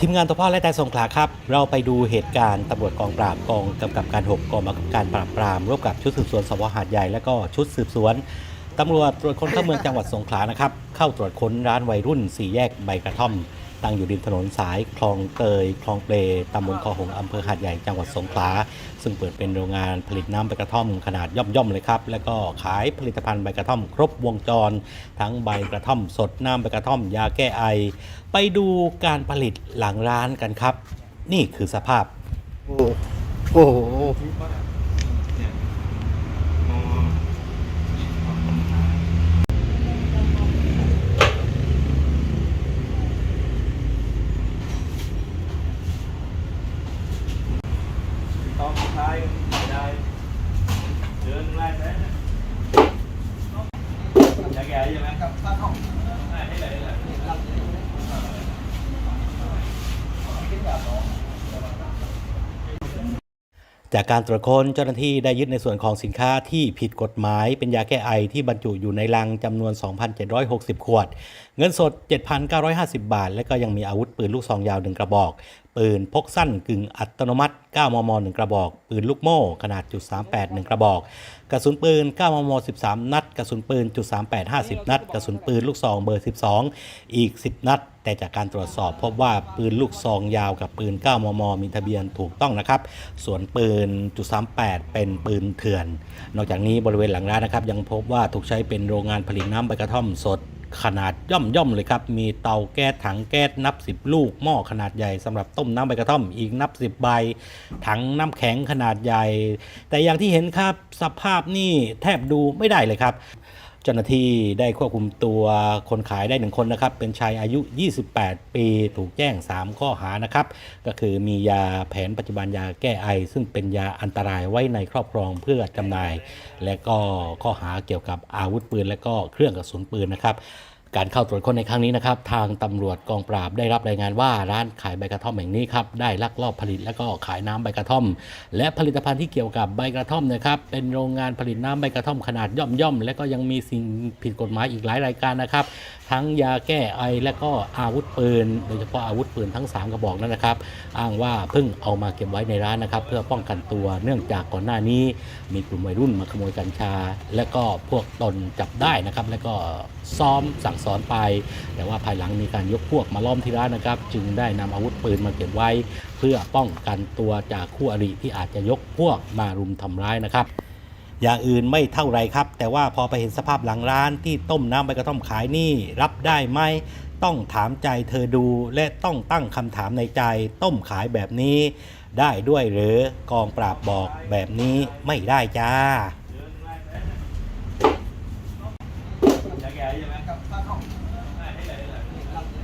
ทีมงานตัวพ่อและแต่สงขลาครับ เราไปดูเหตุการณ์ตำรวจกองปราบกองกำกับการ 6กองบังคับการปราบปรามร่วมกับชุดสืบสวนสพหาดใหญ่และก็ชุดสืบสวนตำรวจตรวจคนเข้าเมืองจังหวัดสงขลานะครับเข้าตรวจค้นร้านวัยรุ่นสี่แยกใบกระท่อม ตั้งอยู่ริมถนนสายคลองเตยคลองเปลตำบลคอหงอำเภอหาดใหญ่จังหวัดสงขลา ซึ่งเปิดเป็นโรงงานผลิตน้ำใบกระท่อมขนาดย่อมๆเลยครับ แล้วก็ขายผลิตภัณฑ์ใบกระท่อมครบวงจร ทั้งใบกระท่อมสดน้ำใบกระท่อมยาแก้ไอ ไปดูการผลิตหลังร้านกันครับ นี่คือสภาพ โอ้โห ต้องใช้ไม่ได้เดินแรกแล้วจะแก่ใช่ไหมครับถ้าต้องให้เลยเลย จากการตรวจค้นเจ้าหน้าที่ได้ยึดในส่วนของสินค้าที่ผิดกฎหมาย เป็นยาแก้ไอที่บรรจุอยู่ในลังจำนวน 2,760 ขวด เงินสด 7,950 บาท และก็ยังมีอาวุธปืนลูกซองยาว 1 กระบอก ปืนพกสั้นกึ่งอัตโนมัติ 9 มม 1 กระบอก ปืนลูกโม่ ขนาดจุด38 1 กระบอก กระสุนปืน 9 มม 13 นัด กระสุนปืนจุด38 50 นัด กระสุนปืนลูกซองเบอร์ 12 อีก 10 นัด แต่จากการตรวจสอบพบว่าปืนลูกซองยาวกับปืน 9 มม มีทะเบียนถูกต้องนะครับ ส่วนปืนจุด38เป็นปืนเถื่อน นอกจากนี้บริเวณหลังร้านนะครับ ยังพบว่าถูกใช้เป็นโรงงานผลิตน้ำใบกระท่อมสดขนาดย่อมย่อมๆเลยครับ มีเตาแก๊สถังแก๊สนับ 10 ลูก หม้อขนาดใหญ่สำหรับต้มน้ำใบกระท่อมอีกนับ 10 ใบ ถังน้ำแข็งขนาดใหญ่ แต่อย่างที่เห็นครับสภาพนี่แทบดูไม่ได้เลยครับ จ้าหน้าที่ได้ควบคุมตัวคนขายได้หนึ่งคนนะครับ เป็นชายอายุ 28 ปีถูกแจ้ง 3 ข้อหานะครับ ก็คือมียาแผนปัจจุบันยาแก้ไอ ซึ่งเป็นยาอันตรายไว้ในครอบครองเพื่อจำหน่าย และก็ข้อหาเกี่ยวกับอาวุธปืน และก็เครื่องกระสุนปืนนะครับ การเข้าตรวจค้นในครั้งนี้นะครับ ทางตำรวจกองปราบได้รับรายงานว่าร้านขายใบกระท่อมแห่งนี้ครับได้ลักลอบผลิตและก็ขายน้ำใบกระท่อม และผลิตภัณฑ์ที่เกี่ยวกับใบกระท่อมนะครับเป็นโรงงานผลิตน้ำใบกระท่อมขนาดย่อมย่อมๆและก็ยังมีสิ่งผิดกฎหมายอีกหลายรายการนะครับ ทั้งยาแก้ไอและก็อาวุธปืน โดยเฉพาะอาวุธปืนทั้ง 3 กระบอกนั้นนะครับ อ้างว่าเพิ่งเอามาเก็บไว้ในร้านนะครับ เพื่อป้องกันตัวเนื่องจากก่อนหน้านี้ มีกลุ่มวัยรุ่นมาขโมยกัญชา และก็พวกตนจับได้นะครับ และก็ซ้อมสั่งสอนไป แต่ว่าภายหลังมีการยกพวกมาล้อมที่ร้านนะครับ จึงได้นำอาวุธปืนมาเก็บไว้ เพื่อป้องกันตัวจากคู่อริที่อาจจะยกพวกมารุมทำร้ายนะครับอย่างอื่นไม่เท่าไรครับ แต่ว่าพอไปเห็นสภาพหลังร้านที่ต้มน้ำใบกระท่อมขายนี่รับได้ไหมต้องถามใจเธอดูและต้องตั้งคำถามในใจ ต้มขายแบบนี้ได้ด้วยหรือกองปราบบอกแบบนี้ไม่ได้จ้า